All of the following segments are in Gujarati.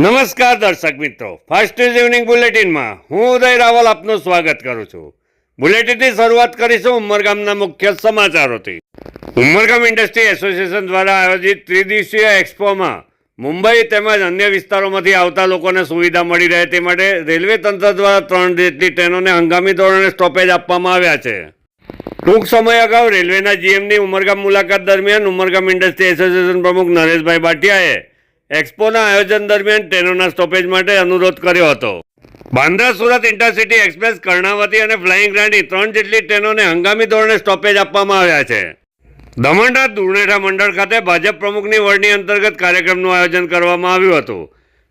નમસ્કાર દર્શક મિત્રો. ફાસ્ટ ન્યૂઝ ઇવનિંગ બુલેટિનમાં હું ઉદય રાવલ આપનું સ્વાગત કરું છું. બુલેટિનની શરૂઆત કરીશું ઉમરગામના મુખ્ય સમાચારોથી. ઉમરગામ ઇન્ડસ્ટ્રી એસોસિએશન દ્વારા આયોજિત ત્રિદિવસીય એક્સપોમાં મુંબઈ તેમજ અન્ય વિસ્તારોમાંથી આવતા લોકોને સુવિધા મળી રહે તે માટે રેલવે તંત્ર દ્વારા ત્રણ જેટલી ટ્રેનોને હંગામી ધોરણે સ્ટોપેજ આપવામાં આવ્યા છે. ટૂંક સમય અગાઉ રેલવેના જીએમની ઉમરગામ મુલાકાત દરમિયાન ઉમરગામ ઇન્ડસ્ટ્રી એસોસિએશન પ્રમુખ નરેશભાઈ ભાટિયાએ એક્સપોના આયોજન દરમિયાન ટ્રેનોના સ્ટોપેજ માટે અનુરોધ કર્યો હતો. બાંદ્રા સુરત ઇન્ટરસિટી એક્સપ્રેસ, કર્ણાવતી અને ફ્લાઇંગ રાણી ત્રણ જેટલી ટ્રેનોને હંગામી ધોરણે સ્ટોપેજ આપવામાં આવ્યા છે. દમણના દુર્નેઠા મંડળ ખાતે ભાજપ પ્રમુખની વરણી અંતર્ગત કાર્યક્રમનું આયોજન કરવામાં આવ્યું હતું.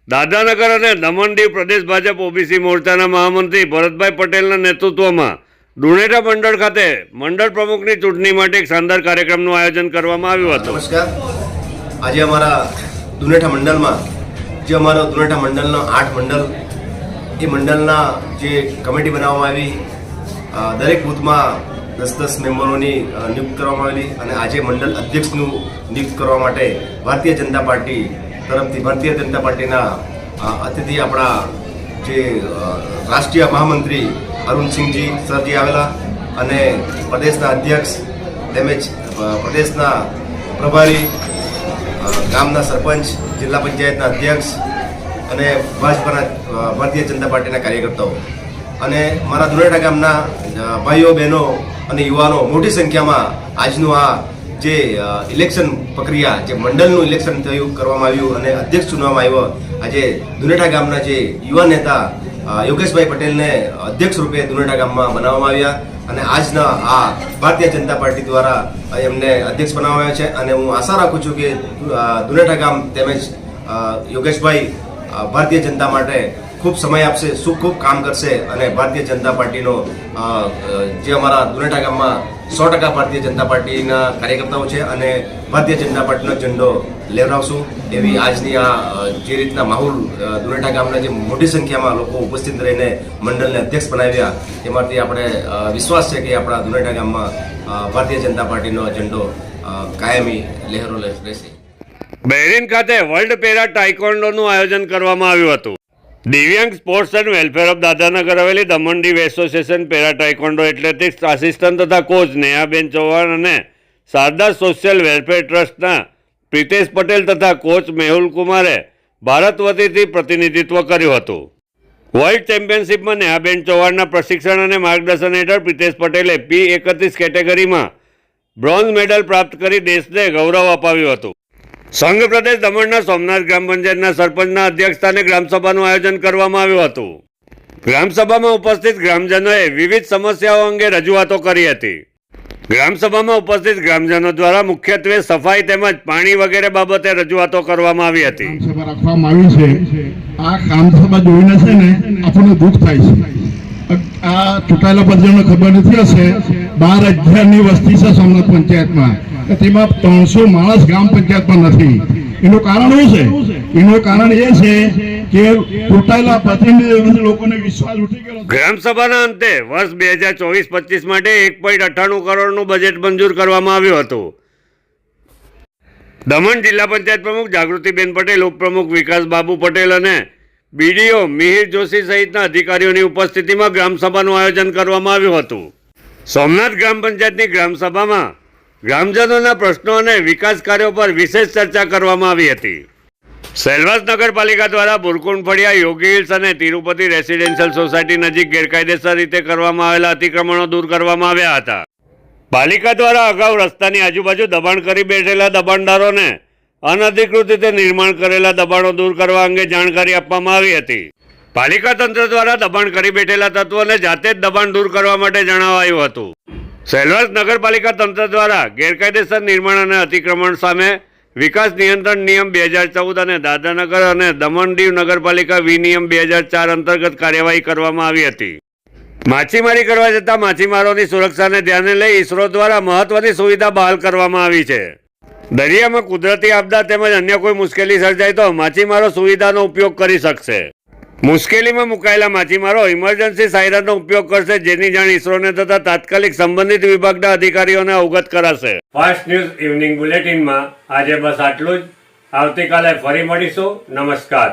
દાદાનગર અને દમણ દીવ પ્રદેશ ભાજપ ઓબીસી મોરચાના મહામંત્રી ભરતભાઈ પટેલના નેતૃત્વમાં દુર્નેઠા મંડળ ખાતે મંડળ પ્રમુખની ચૂંટણી માટે એક શાનદાર કાર્યક્રમનું આયોજન કરવામાં આવ્યું હતું. નમસ્કાર. આજે અમારા દુનેઠા મંડળમાં, જે અમારો દુનેઠા મંડળનો આઠ મંડળ, એ મંડળના જે કમિટી બનાવવામાં આવી દરેક બૂથમાં દસ દસ મેમ્બરોની નિયુક્ત કરવામાં આવેલી અને આજે મંડળ અધ્યક્ષનું નિયુક્ત કરવા માટે ભારતીય જનતા પાર્ટી તરફથી, ભારતીય જનતા પાર્ટીના અતિથિ આપણા જે રાષ્ટ્રીય મહામંત્રી અરુણસિંહજી સરજી આવેલા અને પ્રદેશના અધ્યક્ષ તેમજ પ્રદેશના પ્રભારી ગામના સરપંચ, જિલ્લા પંચાયતના અધ્યક્ષ અને ભાજપાના ભારતીય જનતા પાર્ટીના કાર્યકર્તાઓ. અને મારા ધુરેડા ગામના ભાઈઓ, બહેનો અને યુવાનો મોટી સંખ્યામાં આજનું આ જે ઇલેક્શન પ્રક્રિયા, જે મંડળનું ઇલેક્શન થયું, કરવામાં આવ્યું અને અધ્યક્ષ ચૂંટવામાં આવ્યો. આજે ધુનેટા ગામના જે યુવા નેતા યોગેશભાઈ પટેલને અધ્યક્ષ રૂપે દુનેડા ગામમાં બનાવવામાં આવ્યા અને આજના આ ભારતીય જનતા પાર્ટી દ્વારા એમને અધ્યક્ષ બનાવવામાં છે. અને હું આશા રાખું છું કે દુનેડા ગામ તેમજ યોગેશભાઈ ભારતીય જનતા માટે ખૂબ સમય આપશે શું ખૂબ કામ કરશે અને ભારતીય જનતા પાર્ટીનો જે અમારા દુનેટા ગામમાં સો ટકા ભારતીય જનતા પાર્ટીના કાર્યકર્તાઓ છે અને ભારતીય જનતા પાર્ટીનો ઝંડો લહેરાવશું એવી આજની આ જે રીતના માહોલ અ, ગામના જે મોટી સંખ્યામાં લોકો ઉપસ્થિત રહીને મંડળને અધ્યક્ષ બનાવ્યા તેમાંથી આપણે વિશ્વાસ છે કે આપણા દુનેઠા ગામમાં ભારતીય જનતા પાર્ટીનો એજન્ડો કાયમી લહેરો રહેશે બહેરીન ખાતે વર્લ્ડ પેરા ટાઇકોન્ડોનું આયોજન કરવામાં આવ્યું હતું. Divyang sports and welfare of Dadra Nagar Haveli Daman Diu association para taekwondo athletics assistant તથા કોચ નેહાબેન ચૌહાણ અને શારદા સોશિયલ વેલફેર ટ્રસ્ટના પ્રિતેશ પટેલ તથા કોચ મેહુલ કુમારે ભારત વતીથી પ્રતિનિધિત્વ કર્યું હતું. વર્લ્ડ ચેમ્પિયનશિપમાં નેહાબેન ચૌહાણના પ્રશિક્ષણ અને માર્ગદર્શન હેઠળ પ્રિતેશ પટેલે પી એકત્રીસ કેટેગરીમાં બ્રોન્ઝ મેડલ પ્રાપ્ત કરી દેશને ગૌરવ અપાવ્યું હતું. સંઘ પ્રદેશ દમણના સોમનાથ ગ્રામ પંચાયતના સરપંચના અધ્યક્ષસ્થાને ગ્રામસભાનું આયોજન કરવામાં આવ્યું હતું. ગ્રામસભામાં ઉપસ્થિત ગ્રામજનોએ વિવિધ સમસ્યાઓ અંગે રજૂઆતો કરી હતી. ગ્રામસભામાં ઉપસ્થિત ગ્રામજનો દ્વારા મુખ્યત્વે સફાઈ તેમજ પાણી વગેરે બાબતે રજૂઆતો કરવામાં આવી હતી. આ ગ્રામસભા જોઈને છે ને આપણને દુઃખ થાય આ ચૂંટાયેલા પદજોને ખબર નથી હશે, બાર હજારની વસ્તી છે સોમનાથ પંચાયતમાં. તેમાં ત્રણસો માણસ ગ્રામ પંચાયતમાં નથી. એનું કારણ શું છે? એનું કારણ એ છે કે માટે એક પોઈન્ટ અઠ્ઠાણું કરોડનું બજેટ મંજૂર કરવામાં આવ્યું હતું. દમણ જિલ્લા પંચાયત પ્રમુખ જાગૃતિબેન પટેલ, ઉપપ્રમુખ વિકાસ બાબુ પટેલ અને બીડીઓ મિહિર જોશી સહિતના અધિકારીઓની ઉપસ્થિતિમાં ગ્રામસભાનું આયોજન કરવામાં આવ્યું હતું. સોમનાથ ગ્રામ પંચાયતની ગ્રામસભામાં ગ્રામજનોના પ્રશ્નો અને વિકાસ કાર્યો પર વિશેષ ચર્ચા કરવામાં આવી હતી. સેલવાસ નગરપાલિકા દ્વારા બુરકુંડ ફળિયા યોગી હિલ્સ અને તિરુપતિ રેસિડેન્શિયલ સોસાયટી નજીક ગેરકાયદેસર રીતે કરવામાં આવેલા અતિક્રમણો દૂર કરવામાં આવ્યા હતા. પાલિકા દ્વારા અગાઉ રસ્તાની આજુબાજુ દબાણ કરી બેઠેલા દબાણદારોને અનધિકૃત રીતે નિર્માણ કરેલા દબાણો દૂર કરવા અંગે જાણકારી આપવામાં આવી હતી. પાલિકા તંત્ર દ્વારા દબાણ કરી બેઠેલા તત્વોને જાતે જ દબાણ દૂર કરવા માટે જણાવાયું હતું. સેલવાસ નગરપાલિકા તંત્ર દ્વારા ગેરકાયદેસર નિર્માણ અને અતિક્રમણ સામે વિકાસ નિયંત્રણ નિયમ બે હજાર ચૌદ અને દાદાનગર અને દમણ દીવ નગરપાલિકા વિનિયમ બે હજાર ચાર અંતર્ગત કાર્યવાહી કરવામાં આવી હતી. માછીમારી કરવા જતા માછીમારોની સુરક્ષાને ધ્યાને લઈ ઇસરો દ્વારા મહત્વની સુવિધા બહાલ કરવામાં આવી છે. દરિયામાં કુદરતી આપદા તેમજ અન્ય કોઈ મુશ્કેલી સર્જાય તો માછીમારો સુવિધાનો ઉપયોગ કરી શકશે. મુશ્કેલીમાં મુકાયેલા માછીમારો ઇમરજન્સી સાયરનનો ઉપયોગ કરશે, જેની જાણ ઇસરોને તથા તાત્કાલિક સંબંધિત વિભાગના અધિકારીઓને અવગત કરાશે. ફાસ્ટ ન્યૂઝ ઇવનિંગ બુલેટિનમાં આજે બસ આટલું જ. આવતીકાલે ફરી મળીશું. નમસ્કાર.